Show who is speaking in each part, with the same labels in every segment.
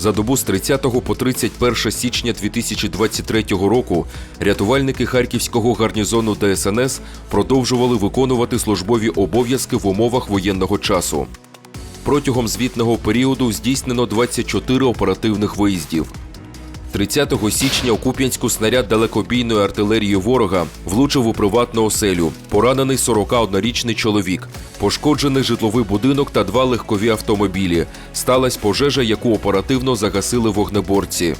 Speaker 1: За добу з 30 по 31 січня 2023 року рятувальники харківського гарнізону ДСНС продовжували виконувати службові обов'язки в умовах воєнного часу. Протягом звітного періоду здійснено 24 оперативних виїздів. 30 січня у Куп'янську снаряд далекобійної артилерії ворога влучив у приватну оселю. Поранений 41-річний чоловік, пошкоджений житловий будинок та два легкові автомобілі. Сталась пожежа, яку оперативно загасили вогнеборці.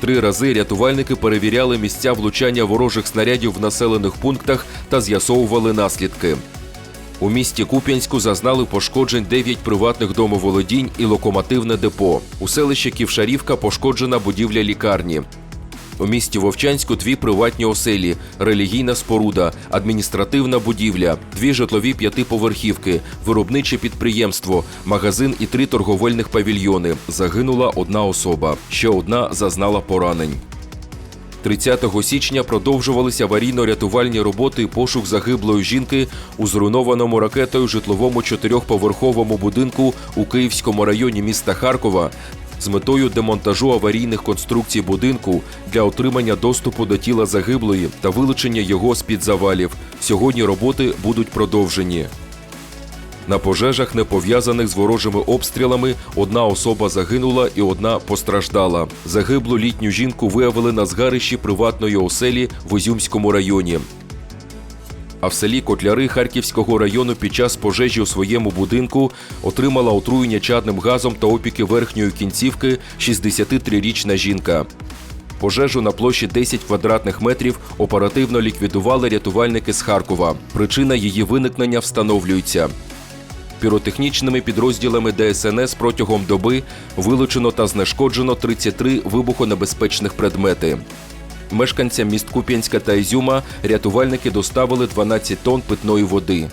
Speaker 1: Три рази рятувальники перевіряли місця влучання ворожих снарядів в населених пунктах та з'ясовували наслідки. У місті Куп'янську зазнали пошкоджень 9 приватних домоволодінь і локомотивне депо. У селищі Ківшарівка пошкоджена будівля лікарні. У місті Вовчанську дві приватні оселі, релігійна споруда, адміністративна будівля, дві житлові п'ятиповерхівки, виробниче підприємство, магазин і три торговельних павільйони. Загинула одна особа. Ще одна зазнала поранень. 30 січня продовжувалися аварійно-рятувальні роботи і пошук загиблої жінки у зруйнованому ракетою житловому чотирьохповерховому будинку у Київському районі міста Харкова з метою демонтажу аварійних конструкцій будинку для отримання доступу до тіла загиблої та вилучення його з-під завалів. Сьогодні роботи будуть продовжені. На пожежах, не пов'язаних з ворожими обстрілами, одна особа загинула і одна постраждала. Загиблу літню жінку виявили на згарищі приватної оселі в Ізюмському районі. А в селі Котляри Харківського району під час пожежі у своєму будинку отримала отруєння чадним газом та опіки верхньої кінцівки 63-річна жінка. Пожежу на площі 10 квадратних метрів оперативно ліквідували рятувальники з Харкова. Причина її виникнення встановлюється. Піротехнічними підрозділами ДСНС протягом доби вилучено та знешкоджено 33 вибухонебезпечних предмети. Мешканцям міст Куп'янська та Ізюма рятувальники доставили 12 тонн питної води.